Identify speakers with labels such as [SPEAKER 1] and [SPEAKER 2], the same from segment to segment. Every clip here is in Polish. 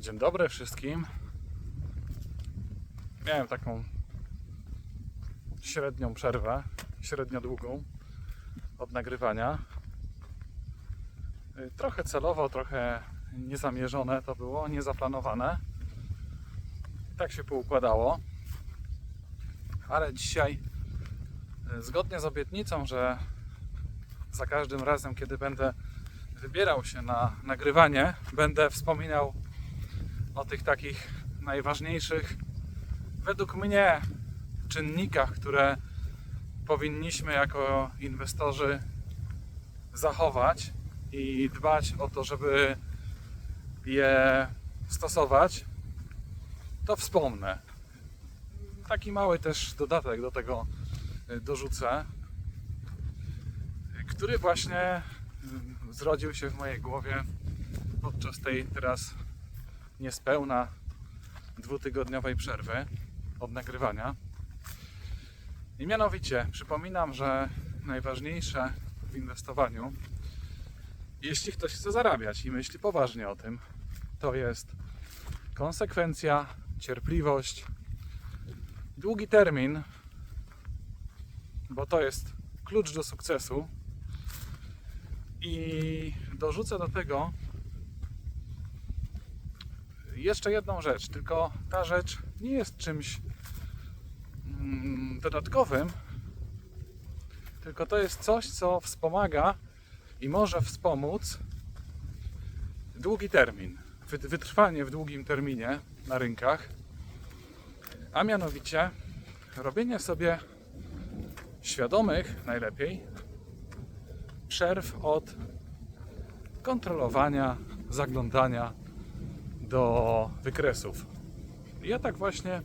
[SPEAKER 1] Dzień dobry wszystkim. Miałem taką średnią przerwę, średnio długą od nagrywania. Y, Trochę celowo, trochę niezamierzone to było, niezaplanowane. Tak się poukładało. Ale dzisiaj, y, zgodnie z obietnicą, że za każdym razem, kiedy będę wybierał się na nagrywanie, będę wspominał o tych takich najważniejszych, według mnie, czynnikach, które powinniśmy jako inwestorzy zachować i dbać o to, żeby je stosować, to wspomnę. Taki mały też dodatek do tego y, dorzucę, który właśnie y, zrodził się w mojej głowie podczas tej teraz niespełna dwutygodniowej przerwy od nagrywania. I mianowicie przypominam, że najważniejsze w inwestowaniu, jeśli ktoś chce zarabiać i myśli poważnie o tym, to jest konsekwencja, cierpliwość, długi termin, bo to jest klucz do sukcesu. I dorzucę do tego jeszcze jedną rzecz, tylko ta rzecz nie jest czymś mm, dodatkowym, tylko to jest coś, co wspomaga i może wspomóc długi termin, wy- wytrwanie w długim terminie na rynkach, a mianowicie robienie sobie świadomych najlepiej przerw od kontrolowania, zaglądania do wykresów. Ja tak właśnie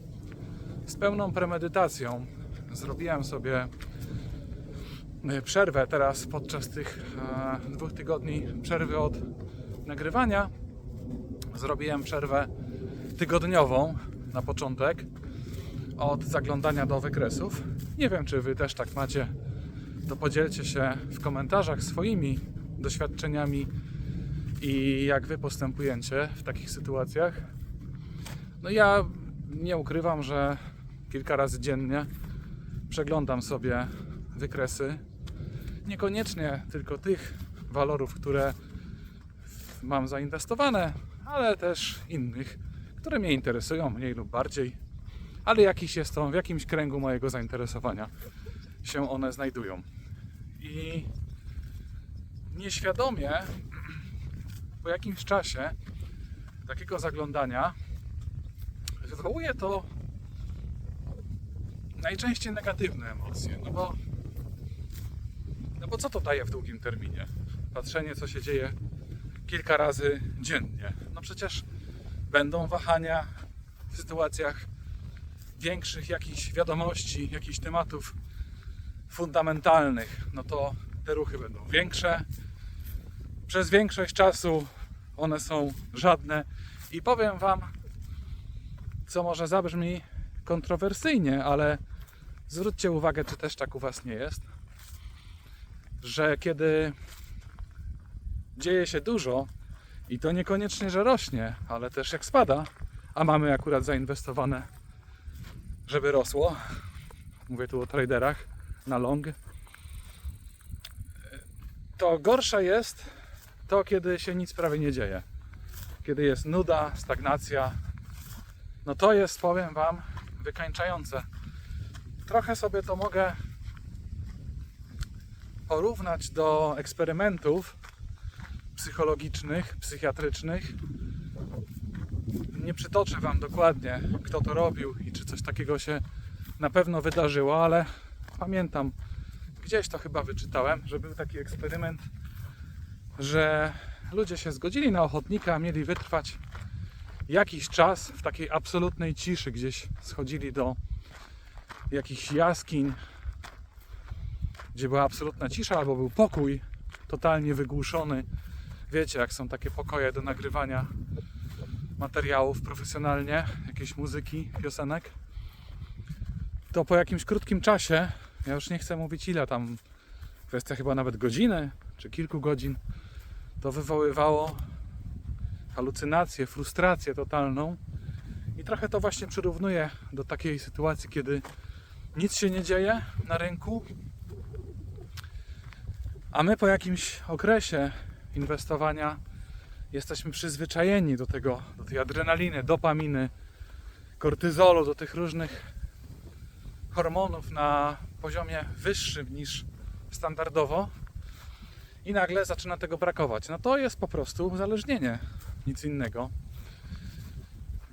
[SPEAKER 1] z pełną premedytacją zrobiłem sobie y, przerwę teraz podczas tych e, dwóch tygodni przerwy od nagrywania. Zrobiłem przerwę tygodniową na początek od zaglądania do wykresów. Nie wiem, czy Wy też tak macie, to podzielcie się w komentarzach swoimi doświadczeniami i jak Wy postępujecie w takich sytuacjach. No ja nie ukrywam, że kilka razy dziennie przeglądam sobie wykresy. Niekoniecznie tylko tych walorów, które mam zainwestowane, ale też innych, które mnie interesują mniej lub bardziej, ale jakiś jest to, w jakimś kręgu mojego zainteresowania się one znajdują. I nieświadomie po jakimś czasie takiego zaglądania wywołuje to najczęściej negatywne emocje. No bo, no bo co to daje w długim terminie? Patrzenie, co się dzieje kilka razy dziennie. No przecież będą wahania w sytuacjach większych jakichś wiadomości, jakichś tematów fundamentalnych. No to te ruchy będą większe, przez większość czasu one są żadne. I powiem Wam, co może zabrzmi kontrowersyjnie, ale zwróćcie uwagę, czy też tak u Was nie jest, że kiedy dzieje się dużo i to niekoniecznie, że rośnie, ale też jak spada, a mamy akurat zainwestowane, żeby rosło, mówię tu o traderach na long, to gorsze jest to, kiedy się nic prawie nie dzieje. Kiedy jest nuda, stagnacja, no to jest, powiem Wam, wykańczające. Trochę sobie to mogę porównać do eksperymentów psychologicznych, psychiatrycznych. Nie przytoczę Wam dokładnie, kto to robił i czy coś takiego się na pewno wydarzyło, ale pamiętam, gdzieś to chyba wyczytałem, że był taki eksperyment że ludzie się zgodzili na ochotnika, mieli wytrwać jakiś czas w takiej absolutnej ciszy, gdzieś schodzili do jakichś jaskiń, gdzie była absolutna cisza, albo był pokój totalnie wygłuszony. Wiecie, jak są takie pokoje do nagrywania materiałów profesjonalnie, jakiejś muzyki, piosenek. To po jakimś krótkim czasie, ja już nie chcę mówić ile tam, kwestia chyba nawet godziny czy kilku godzin, to wywoływało halucynację, frustrację totalną. I trochę to właśnie przyrównuję do takiej sytuacji, kiedy nic się nie dzieje na rynku, a my po jakimś okresie inwestowania jesteśmy przyzwyczajeni do tego, do tej adrenaliny, dopaminy, kortyzolu, do tych różnych hormonów na poziomie wyższym niż standardowo i nagle zaczyna tego brakować. No to jest po prostu uzależnienie, nic innego.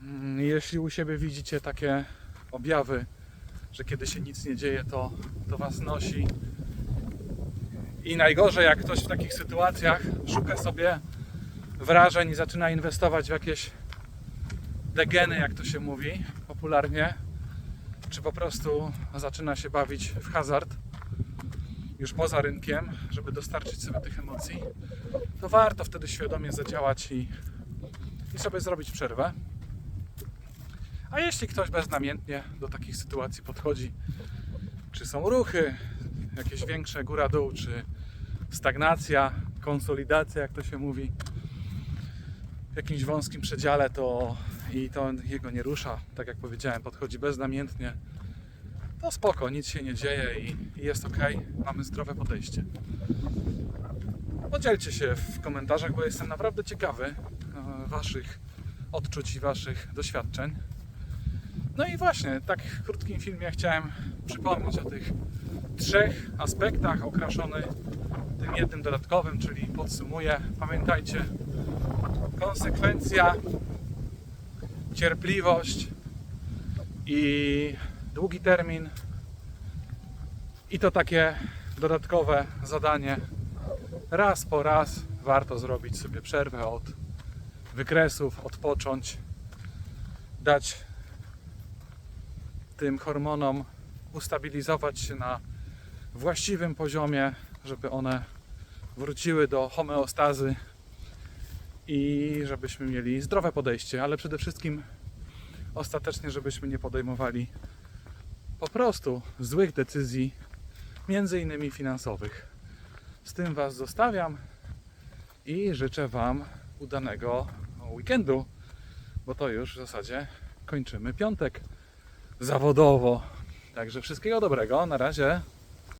[SPEAKER 1] Mm, Jeśli u siebie widzicie takie objawy, że kiedy się nic nie dzieje, to, to was nosi. I najgorzej, jak ktoś w takich sytuacjach szuka sobie wrażeń i zaczyna inwestować w jakieś degeny, jak to się mówi popularnie, czy po prostu zaczyna się bawić w hazard już poza rynkiem, żeby dostarczyć sobie tych emocji, to warto wtedy świadomie zadziałać i, i sobie zrobić przerwę. A jeśli ktoś beznamiętnie do takich sytuacji podchodzi, czy są ruchy, jakieś większe góra-dół, czy stagnacja, konsolidacja, jak to się mówi, w jakimś wąskim przedziale, to i to jego nie rusza, tak jak powiedziałem, podchodzi beznamiętnie, to spoko, nic się nie dzieje i, i jest ok, mamy zdrowe podejście. Podzielcie się w komentarzach, bo jestem naprawdę ciekawy e, Waszych odczuć i Waszych doświadczeń. No i właśnie, tak w krótkim filmie chciałem przypomnieć o tych trzech aspektach okraszony tym jednym dodatkowym, czyli podsumuję. Pamiętajcie, konsekwencja, cierpliwość i długi termin i to takie dodatkowe zadanie. Raz po raz warto zrobić sobie przerwę od wykresów, odpocząć, dać tym hormonom ustabilizować się na właściwym poziomie, żeby one wróciły do homeostazy i żebyśmy mieli zdrowe podejście, ale przede wszystkim ostatecznie, żebyśmy nie podejmowali po prostu złych decyzji, między innymi finansowych. Z tym Was zostawiam i życzę Wam udanego weekendu, bo to już w zasadzie kończymy piątek zawodowo. Także wszystkiego dobrego, na razie.